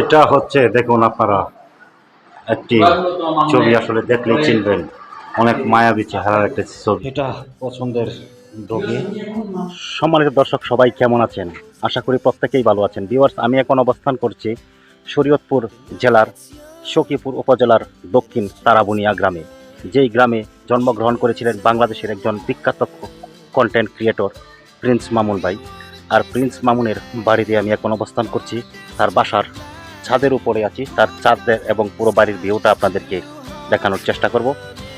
এটা হচ্ছে দেখুন আপনারা একটি ছবি আসলে দেখলেই চিনবেন। অনেক মায়াবী চেহারার একটা ছবি। এটা পছন্দের ডগি সম্মানিত দর্শক সবাই কেমন আছেন? আশা করি প্রত্যেকেই ভালো আছেন। ভিউয়ার্স আমি এখন অবস্থান করছি শরীয়তপুর জেলার সখীপুর উপজেলার দক্ষিণ তারাবুনিয়া গ্রামে। যেই গ্রামে জন্মগ্রহণ করেছিলেন বাংলাদেশের একজন বিখ্যাত কন্টেন্ট ক্রিয়েটর প্রিন্স মামুন ভাই। আর প্রিন্স মামুনের বাড়িতে আমি এখন অবস্থান করছি। তার বাসার ছাদের উপরে আছি। তার ছাদের এবং পুরো বাড়ির ভিউটা আপনাদেরকে দেখানোর চেষ্টা করব।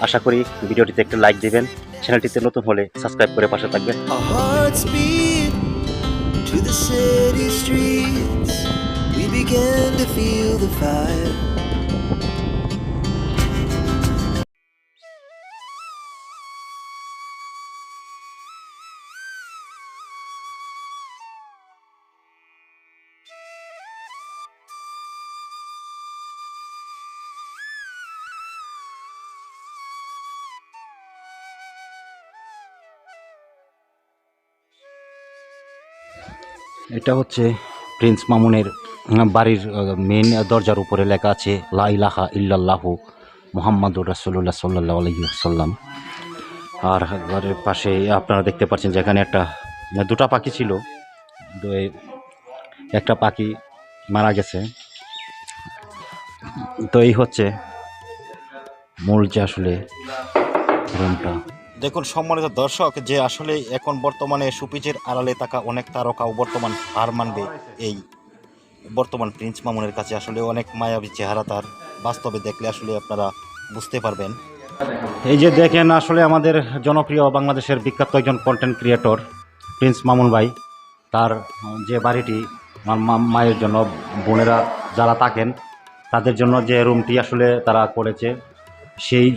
আশা করি ভিডিওটিতে একটু লাইক দিবেন। চ্যানেলটিতে নতুন হলে সাবস্ক্রাইব করে পাশে থাকবেন. We began to feel the fire. এটা হচ্ছে প্রিন্স মামুনের বাড়ির মেন দরজার উপরে লেখা আছে, লা ইলাহা ইল্লাল্লাহু মোহাম্মদুর রাসুল্লাহ সাল্লাহ আলহি সাল্লাম আর ঘরের পাশে আপনারা দেখতে পাচ্ছেন যেখানে একটা দুটা পাখি ছিল। একটা পাখি মারা গেছে। তো এই হচ্ছে মূল যে আসলে রুমটা। দেখুন, সম্মানিত দর্শক, যে আসলে এখন বর্তমানে সুপিচের আড়ালে থাকা অনেক তারকাও বর্তমান হার মানবে এই বর্তমান প্রিন্স মামুনের কাছে। আসলে অনেক মায়াবী চেহারা তার। বাস্তবে দেখলে আসলে আপনারা বুঝতে পারবেন। এই যে দেখেন, আসলে আমাদের জনপ্রিয় বাংলাদেশের বিখ্যাত একজন কন্টেন্ট ক্রিয়েটর প্রিন্স মামুন ভাই। তার যে বাড়িটি মায়ের জন্য বোনেরা যারা থাকেন, তাদের জন্য যে রুমটি আসলে তারা করেছে সেই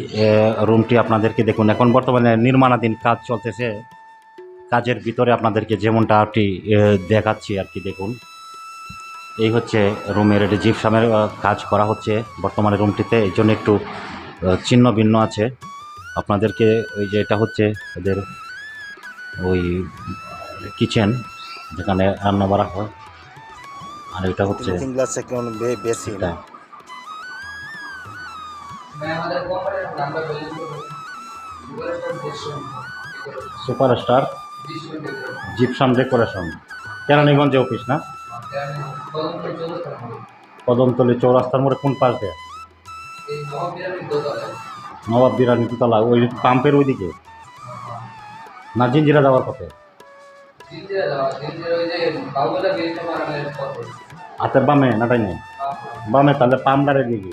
রুমটি আপনাদেরকে দেখুন। এখন বর্তমানে নির্মাণাধীন কাজ চলতেছে। কাজের ভিতরে আপনাদেরকে যেমনটা আহ, দেখাচ্ছি আর কি দেখুন। এই হচ্ছে রুমের এটি জিপসামের কাজ করা হচ্ছে বর্তমানে রুমটিতে। এই জন্য একটু ছিন্ন ভিন্ন আছে। আপনাদেরকে ওই যে এটা হচ্ছে ওদের ওই কিচেন যেখানে রান্না বাড়া হয়। আর এটা হচ্ছে সুপারস্টার জিপসাম ডেকোরেশন কেরানীগঞ্জে অফিস না? কদমতলি চৌরাস্তার মোড়ে কোন পাশ দেয়? নবাব বিরানি তলা ওই পাম্পের ওইদিকে? না জিঞ্জিরা যাওয়ার পথে? হাতের বামে নাটাই নেই বামে তাহলে পামদারের দিকে।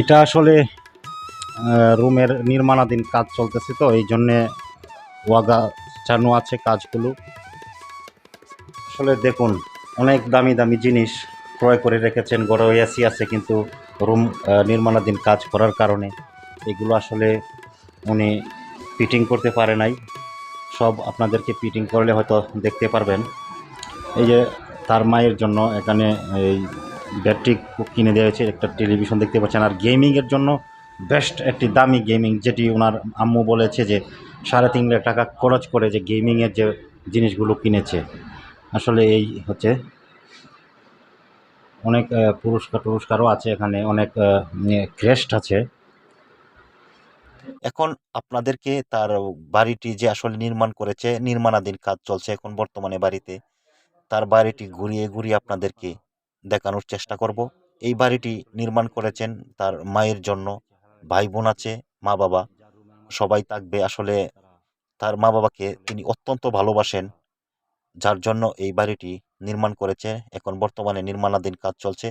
এটা আসলে রুমের নির্মাণাধীন কাজ চলতেছে তো, এই জন্যে ওয়াগা চানো আছে কাজগুলো। আসলে দেখুন, অনেক দামি দামি জিনিস ক্রয় করে রেখেছেন গড়ে এসি আছে কিন্তু রুম নির্মাণাধীন কাজ করার কারণে। এগুলো আসলে উনি ফিটিং করতে পারে নাই। সব আপনাদেরকে ফিটিং করলে হয়তো দেখতে পারবেন। এই যে তার মায়ের জন্য এখানে এই ব্যাটারি কিনে দেওয়া হয়েছে, একটা টেলিভিশন দেখতে পাচ্ছেন। আর গেমিংয়ের জন্য বেস্ট একটি দামি গেমিং যেটি ওনার আম্মু বলেছে যে সাড়ে তিন লাখ টাকা খরচ করে যে গেমিংয়ের যে জিনিসগুলো কিনেছে। আসলে এই হচ্ছে অনেক পুরস্কার টুরস্কারও আছে এখানে, অনেক ক্রেস্ট আছে। এখন আপনাদেরকে তার বাড়িটি যে আসলে নির্মাণ করেছে, নির্মাণাধীন কাজ চলছে এখন বর্তমানে বাড়িতে। তার বাড়িটি ঘুরিয়ে ঘুরিয়ে আপনাদেরকে দেখানোর চেষ্টা করব। এই বাড়িটি নির্মাণ করেছেন তার মায়ের জন্য ভাই বোন আছে, মা বাবা। সবাই থাকবে আসলে তার মা বাবাকে তিনি অত্যন্ত ভালোবাসেন, যার জন্য এই বাড়িটি নির্মাণ করেছে। এখন বর্তমানে নির্মাণাধীন কাজ চলছে।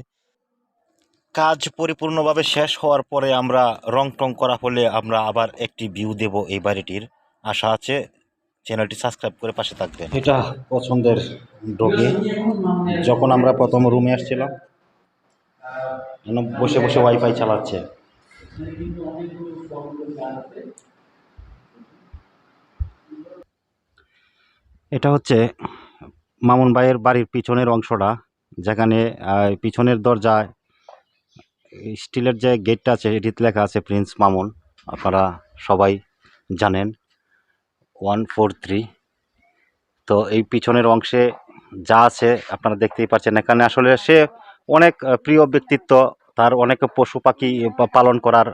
কাজ পরিপূর্ণভাবে শেষ হওয়ার পরে আমরা রং টং করা হলে আমরা আবার একটি ভিউ দেব এই বাড়িটির। আশা আছে চ্যানেলটি সাবস্ক্রাইব করে পাশে থাকবেন। এটা পছন্দের ডগি। যখন আমরা প্রথম রুমে আসছিলাম বসে বসে ওয়াইফাই চালাচ্ছে। এটা হচ্ছে মামুন ভাইয়ের বাড়ির পিছনের অংশটা, যেখানে পিছনের দরজায় স্টিলের যে গেটটা আছে, এটিতে লেখা আছে প্রিন্স মামুন। আপনারা সবাই জানেন। One four three. তো এই পিছনের অংশে যা আছে আপনারা দেখতেই পাচ্ছেন। এখানে আসলে সে অনেক প্রিয় ব্যক্তিত্ব। তার অনেক পশু পাখি পালন করার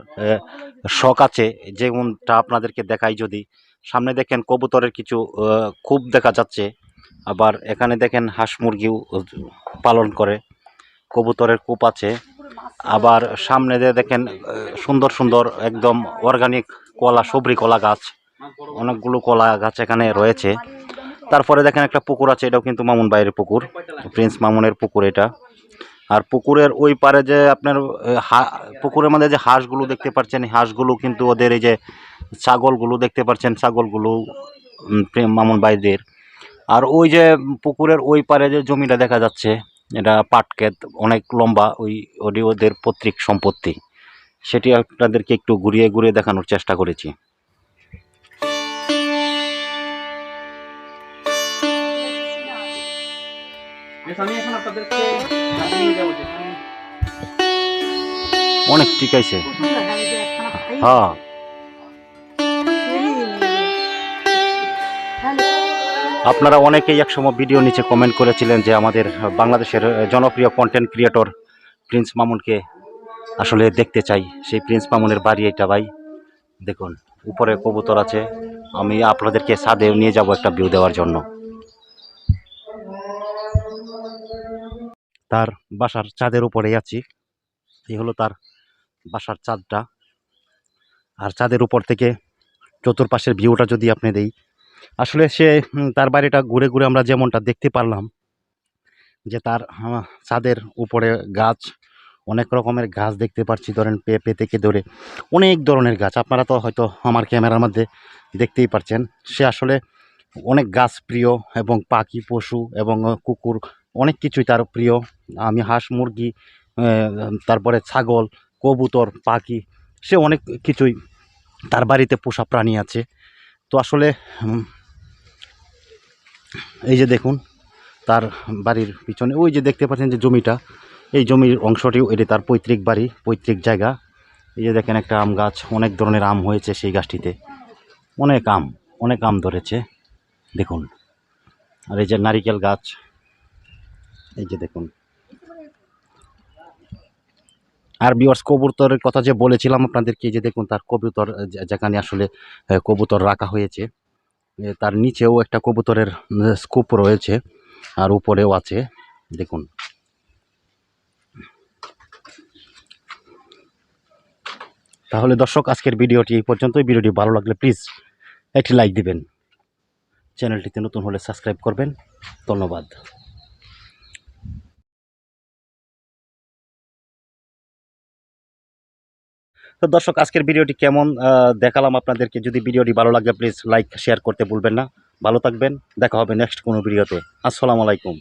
শখ আছে। যেমনটা আপনাদেরকে দেখাই যদি। সামনে দেখেন কবুতরের কিছু খুব দেখা যাচ্ছে। আবার এখানে দেখেন হাঁস মুরগিও পালন করে। কবুতরের কূপ আছে। আবার সামনে দিয়ে দেখেন সুন্দর সুন্দর একদম অর্গানিক কলা, সবরি কলা গাছ। অনেকগুলো কলা গাছ এখানে রয়েছে। তারপরে দেখেন একটা পুকুর আছে, এটাও কিন্তু মামুন বাইরের পুকুর। প্রিন্স মামুনের পুকুর এটা। আর পুকুরের ওই পারে যে আপনার পুকুরের মধ্যে যে হাঁসগুলো দেখতে পাচ্ছেন হাঁসগুলো কিন্তু ওদের এই যে ছাগলগুলো দেখতে পাচ্ছেন, ছাগলগুলো মামুন বাইদের আর ওই যে পুকুরের ওই পারে যে জমিটা দেখা যাচ্ছে, এটা পাটক্ষেত, অনেক লম্বা, ওই, ওটি ওদের পৈতৃক সম্পত্তি। সেটি আপনাদেরকে একটু ঘুরিয়ে ঘুরিয়ে দেখানোর চেষ্টা করেছি। অনেক ঠিক আছে হ্যাঁ। আপনারা অনেকেই একসময় ভিডিও নিচে কমেন্ট করেছিলেন যে আমাদের বাংলাদেশের জনপ্রিয় কন্টেন্ট ক্রিয়েটর প্রিন্স মামুনকে আসলে দেখতে চাই। সেই প্রিন্স মামুনের বাড়ি এটা ভাই। দেখুন, উপরে কবুতর আছে। আমি আপনাদেরকে ছাদে নিয়ে যাব একটা ভিউ দেওয়ার জন্য। তার বাসার চাঁদের উপরেই আছি। এই হলো তার বাসার চাঁদটা। আর চাঁদের উপর থেকে চতুর্পাশের ভিউটা যদি আপনি দেই আসলে সে তার বাড়িটা ঘুরে ঘুরে আমরা যেমনটা দেখতে পারলাম যে তার আহ, ছাদের উপরে গাছ অনেক রকমের গাছ দেখতে পাচ্ছি ধরেন পেঁপে থেকে ধরে। অনেক ধরনের গাছ। আপনারা তো হয়তো আমার ক্যামেরার মধ্যে দেখতেই পাচ্ছেন সে আসলে অনেক গাছ প্রিয় এবং পাখি পশু এবং কুকুর অনেক কিছুই তার প্রিয়। আমি হাঁস, মুরগি তারপরে ছাগল, কবুতর, পাখি, সে অনেক কিছুই তার বাড়িতে পোষা প্রাণী আছে। তো আসলে এই যে দেখুন, তার বাড়ির পিছনে, ওই যে দেখতে পাচ্ছেন যে জমিটা, এই জমির অংশটিও এটি তার পৈতৃক বাড়ি, পৈতৃক জায়গা। এই যে দেখেন একটা আম গাছ, অনেক ধরনের আম হয়েছে সেই গাছটিতে। অনেক আম অনেক আম ধরেছে, দেখুন। আর এই যে নারিকেল গাছ এই যে দেখুন। আর বিয়ার্স কবুতরের কথা যে বলেছিলাম আপনাদেরকে যে দেখুন তার কবুতর যেখানে আসলে কবুতর রাখা হয়েছে। তার নিচেও একটা কবুতরের স্কুপ রয়েছে, আর উপরেও আছে, দেখুন। তাহলে দর্শক, আজকের ভিডিওটি এই পর্যন্তই। ভিডিওটি ভালো লাগলে প্লিজ একটি লাইক দিবেন। চ্যানেলটিতে নতুন হলে সাবস্ক্রাইব করবেন। ধন্যবাদ। তো দর্শক, আজকের ভিডিওটি কেমন? দেখালাম আপনাদেরকে। যদি ভিডিওটি ভালো লাগে প্লিজ লাইক শেয়ার করতে ভুলবেন না। ভালো থাকবেন। দেখা হবে নেক্সট কোনো ভিডিওতে। আসসালামু আলাইকুম।